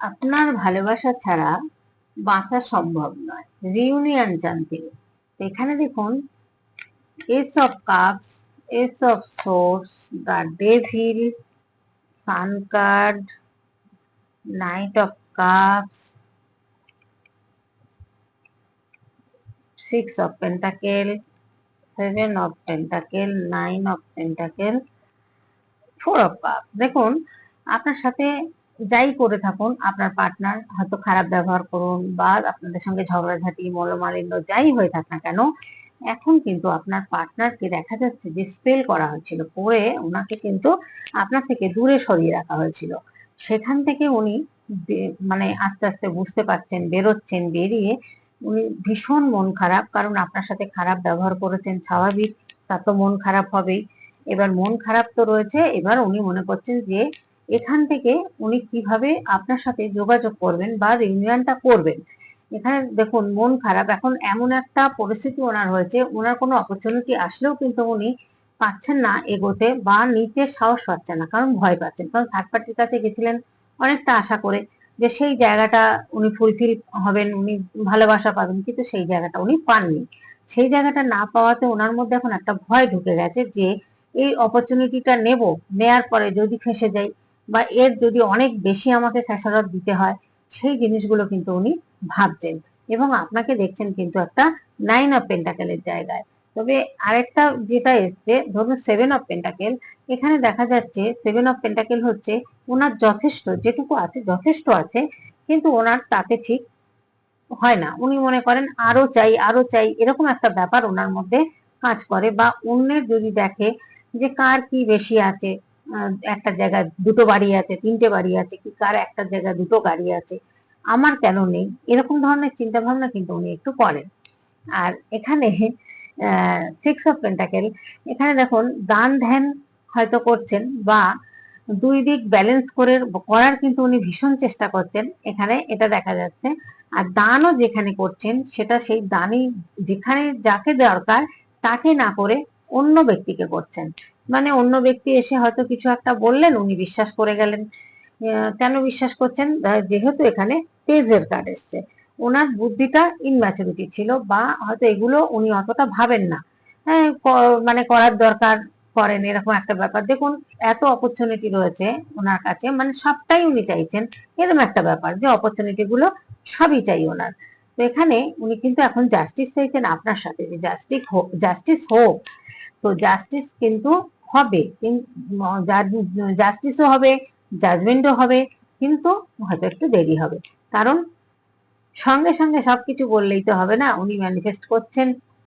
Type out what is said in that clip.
আপনার ভালোবাসা ছাড়া বাঁচা সম্ভব নয়। রিউনিয়ন চান তিনি এখানে দেখুন ace of cups ace of swords the devil sun card knight of cups six of pentacle seven of pentacle nine of pentacle four of cup দেখুন, আপনার সাথে যাই করে থাকুন, আপনার পার্টনার হয়তো খারাপ ব্যবহার করুন বা আপনাদের সঙ্গে ঝগড়াঝাটি মলমালিন্য যাই হয়ে থাক না কেন, এখন কিন্তু আপনার পার্টনারকে দেখা যাচ্ছে যে স্পেল করা হয়েছিল পরে ওনাকে কিন্তু আপনার থেকে দূরে সরিয়ে রাখা হয়েছিল। সেখান থেকে উনি মানে আস্তে আস্তে বুঝতে পারছেন, বেরোচ্ছেন, বেরিয়ে উনি ভীষণ মন খারাপ, কারণ আপনার সাথে খারাপ ব্যবহার করেছেন, স্বাভাবিক তা তো মন খারাপ হবেই। এবার মন খারাপ তো রয়েছে, এবার উনি মনে করছেন যে এখান থেকে উনি কীভাবে আপনার সাথে যোগাযোগ করবেন বা রিউনিয়নটা করবেন। এখানে দেখুন, মন খারাপ। এখন এমন একটা পরিস্থিতি ওনার হয়েছে, ওনার কোনো অপরচুনিটি আসলেও কিন্তু উনি পাচ্ছেন না এগোতে বা নিতে সাহস পাচ্ছেন না, কারণ ভয় পাচ্ছেন। কারণ থার্ড পার্টির কাছে গেছিলেন অনেকটা আশা করে যে সেই জায়গাটা উনি ফুলফিল হবেন, উনি ভালোবাসা পাবেন, কিন্তু সেই জায়গাটা উনি পাননি। সেই জায়গাটা না পাওয়াতে ওনার মধ্যে এখন একটা ভয় ঢুকে গেছে যে, এই অপরচুনিটিটা নেব, নেয়ার পরে যদি ফেসে যাই বা এর যদি অনেক বেশি আমাকে খেসারত দিতে হয়, সেই জিনিসগুলো কিন্তু উনি ভাবছেন। এবং আপনাকে দেখছেন কিন্তু একটা নাইন অফ পেন্টাকেলের জায়গায়। তবে আরেকটা যেটা এসছে, ধরুন সেভেন অফ পেন্টাকেল এখানে দেখা যাচ্ছে সেভেন অফ পেন্টাকেল হচ্ছে ওনার যথেষ্ট, যেটুকু আছে যথেষ্ট আছে, কিন্তু ওনার তাতে ঠিক হয় না। উনি মনে করেন আরও চাই আরও চাই, এরকম একটা ব্যাপার ওনার মধ্যে কাজ করে। বা অন্যের যদি দেখে যে কার কি বেশি আছে একটা জায়গায় দুটো বাড়ি আছে, তিনটে বাড়ি আছে, কি কার একটা জায়গায় দুটো গাড়ি আছে, আমার কেন নেই? এরকম ধরনের চিন্তা ভাবনা কিন্তু উনি একটু করেন। আর এখানে সিক্স অফ পেন্টাকেল এখানে দেখুন, দান ধ্যান হয়তো করছেন বা দুই দিক ব্যালেন্স করে, করার কিন্তু উনি ভীষণ চেষ্টা করছেন। এখানে এটা দেখা যাচ্ছে, আর দানও যেখানে করছেন, সেটা সেই দানই, যেখানে যাকে দরকার, তাকে না করে অন্য ব্যক্তিকে করছেন। মানে অন্য ব্যক্তি এসে হয়তো কিছু একটা বললেন, উনি বিশ্বাস করে গেলেন। কেন বিশ্বাস করছেন? যেহেতু এখানে পেজের কার্ড এসছে। ওনার বুদ্ধিটা ইনম্যাচুরিটি ছিল বা হয়তো এগুলো উনি অতটা ভাবেন না। হ্যাঁ মানে করার দরকার করেন, এরকম একটা ব্যাপার। দেখুন, এত অপরচুনিটি রয়েছে ওনার কাছে মানে সবটাই উনি চাইছেন। এরকম একটা ব্যাপার যে অপরচুনিটি গুলো সবই চাই ওনার। তো এখানে উনি কিন্তু এখন জাস্টিস চাইছেন আপনার সাথে, যে জাস্টিস হোক জাস্টিস হোক। তো জাস্টিস কিন্তু হবে জাস্টিসও হবে জাজমেন্টও হবে, কিন্তু হয়তো একটু দেরি হবে। কারণ সঙ্গে সঙ্গে সবকিছু বললেই তো হবে না, উনি ম্যানিফেস্ট করছেন।